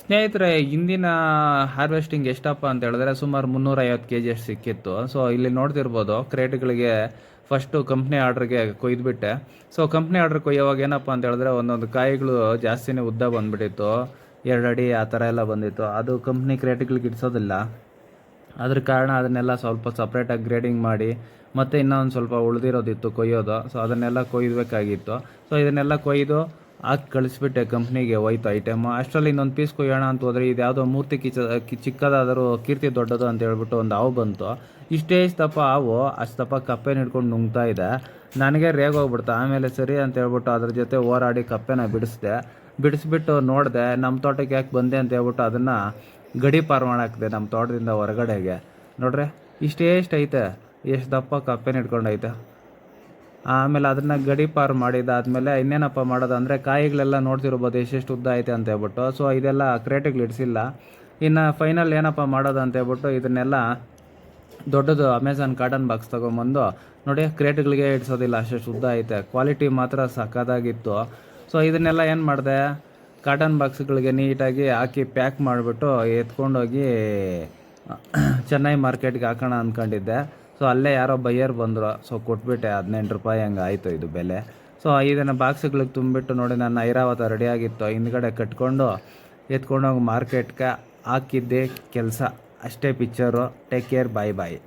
ಸ್ನೇಹಿತರೆ ಇಂದಿನ ಹಾರ್ವೆಸ್ಟಿಂಗ್ ಎಷ್ಟಪ್ಪ ಅಂತ ಹೇಳಿದ್ರೆ ಸುಮಾರು ಮುನ್ನೂರೈವತ್ತು ಕೆ ಜಿ ಅಷ್ಟು ಸಿಕ್ಕಿತ್ತು. ಸೊ ಇಲ್ಲಿ ನೋಡ್ತಿರ್ಬೋದು, ಕ್ರೇಟ್ಗಳಿಗೆ ಫಸ್ಟು ಕಂಪ್ನಿ ಆರ್ಡ್ರಿಗೆ ಕೊಯ್ದುಬಿಟ್ಟೆ. ಸೊ ಕಂಪ್ನಿ ಆರ್ಡ್ರ್ ಕೊಯ್ಯೋವಾಗ ಏನಪ್ಪ ಅಂತ ಹೇಳಿದ್ರೆ ಒಂದೊಂದು ಕಾಯಿಗಳು ಜಾಸ್ತಿನೇ ಉದ್ದ ಬಂದ್ಬಿಟ್ಟಿತ್ತು. ಎರಡು ಅಡಿ ಆ ಥರ ಎಲ್ಲ ಬಂದಿತ್ತು. ಅದು ಕಂಪ್ನಿ ಕ್ರೇಟ್ಗಳಿಗೆ ಇಡ್ಸೋದಿಲ್ಲ. ಅದ್ರ ಕಾರಣ ಅದನ್ನೆಲ್ಲ ಸ್ವಲ್ಪ ಸಪ್ರೇಟಾಗಿ ಗ್ರೇಡಿಂಗ್ ಮಾಡಿ, ಮತ್ತೆ ಇನ್ನೊಂದು ಸ್ವಲ್ಪ ಉಳಿದಿರೋದಿತ್ತು ಕೊಯ್ಯೋದು. ಸೊ ಅದನ್ನೆಲ್ಲ ಕೊಯ್ಯಬೇಕಾಗಿತ್ತು ಸೊ ಇದನ್ನೆಲ್ಲ ಕೊಯ್ದು ಹಾಕಿ ಕಳಿಸ್ಬಿಟ್ಟೆ ಕಂಪ್ನಿಗೆ ಹೋಯ್ತು ಐಟಮು. ಅಷ್ಟರಲ್ಲಿ ಇನ್ನೊಂದು ಪೀಸ್ ಕೊಯ್ಯೋಣ ಅಂತ ಹೋದ್ರೆ ಇದು ಯಾವುದೋ ಮೂರ್ತಿ ಕಿಚ ಚಿಕ್ಕದಾದರೂ ಕೀರ್ತಿ ದೊಡ್ಡದು ಅಂತ ಹೇಳ್ಬಿಟ್ಟು ಒಂದು ಹಾವು ಬಂತು. ಇಷ್ಟೇ ಇಷ್ಟಪ್ಪ ಹಾವು, ಅಷ್ಟಪ್ಪ ಕಪ್ಪೆನ ಹಿಡ್ಕೊಂಡು ನುಂಗ್ತಾ ಇದೆ. ನನಗೆ ರೇಗೋಗ್ಬಿಡ್ತು ಆಮೇಲೆ ಸರಿ ಅಂತ ಹೇಳ್ಬಿಟ್ಟು ಅದ್ರ ಜೊತೆ ಹೋರಾಡಿ ಕಪ್ಪೆನ ಬಿಡಿಸ್ದೆ. ಬಿಡಿಸ್ಬಿಟ್ಟು ನೋಡಿದೆ ನಮ್ಮ ತೋಟಕ್ಕೆ ಯಾಕೆ ಬಂದೆ? ಅಂತ ಹೇಳ್ಬಿಟ್ಟು ಅದನ್ನು ಗಡಿ ಪಾರು ಮಾಡಾಕ್ದೆ ನಮ್ಮ ತೋಟದಿಂದ ಹೊರಗಡೆಗೆ. ನೋಡ್ರಿ, ಇಷ್ಟೇ ಇಷ್ಟೈತೆ ಎಷ್ಟು ದಪ್ಪ ಕಪ್ಪೆನ ಹಿಡ್ಕೊಂಡೈತೆ. ಆಮೇಲೆ ಅದನ್ನ ಗಡಿ ಪಾರು ಮಾಡಿದಾದ್ಮೇಲೆ ಇನ್ನೇನಪ್ಪ ಮಾಡೋದು ಕಾಯಿಗಳೆಲ್ಲ ನೋಡ್ತಿರ್ಬೋದು ಎಷ್ಟೆಷ್ಟು ಉದ್ದ ಐತೆ ಅಂತ ಹೇಳ್ಬಿಟ್ಟು. ಸೊ ಇದೆಲ್ಲ ಕ್ರೇಟಿಗೆ ಇಡಿಸಿಲ್ಲ. ಇನ್ನು ಫೈನಲ್ ಏನಪ್ಪ ಮಾಡೋದು ಅಂತ ಹೇಳ್ಬಿಟ್ಟು ಇದನ್ನೆಲ್ಲ ದೊಡ್ಡದು ಅಮೆಝಾನ್ ಕಾಟನ್ ಬಾಕ್ಸ್ ತೊಗೊಂಬಂದು ನೋಡಿ ಕ್ರೇಟ್ಗಳಿಗೆ ಇಡ್ಸೋದಿಲ್ಲ, ಅಷ್ಟೆಷ್ಟು ಉದ್ದ ಐತೆ. ಕ್ವಾಲಿಟಿ ಮಾತ್ರ ಸಕ್ಕದಾಗಿತ್ತು ಸೊ ಇದನ್ನೆಲ್ಲ ಏನು ಮಾಡಿದೆ? ಕಾಟನ್ ಬಾಕ್ಸ್ಗಳಿಗೆ ನೀಟಾಗಿ ಹಾಕಿ ಪ್ಯಾಕ್ ಮಾಡಿಬಿಟ್ಟು ಎತ್ಕೊಂಡೋಗಿ ಚೆನ್ನೈ ಮಾರ್ಕೆಟ್ಗೆ ಹಾಕೋಣ ಅಂದ್ಕೊಂಡಿದ್ದೆ ಸೊ ಅಲ್ಲೇ ಯಾರೋ ಬೈಯರ್ ಬಂದರು. ಸೊ ಕೊಟ್ಬಿಟ್ಟೆ ಹದಿನೆಂಟು ರೂಪಾಯಿ ಹಂಗೆ ಆಯಿತು ಇದು ಬೆಲೆ. ಸೊ ಇದನ್ನು ಬಾಕ್ಸ್ಗಳಿಗೆ ತುಂಬಿಟ್ಟು ನೋಡಿ, ನನ್ನ ಐರಾವತ ರೆಡಿಯಾಗಿತ್ತು. ಹಿಂದ್ಗಡೆ ಕಟ್ಕೊಂಡು ಎತ್ಕೊಂಡೋಗಿ ಮಾರ್ಕೆಟ್ಗೆ ಹಾಕಿದ್ದೆ ಕೆಲಸ. ಅಷ್ಟೇ picture take care bye bye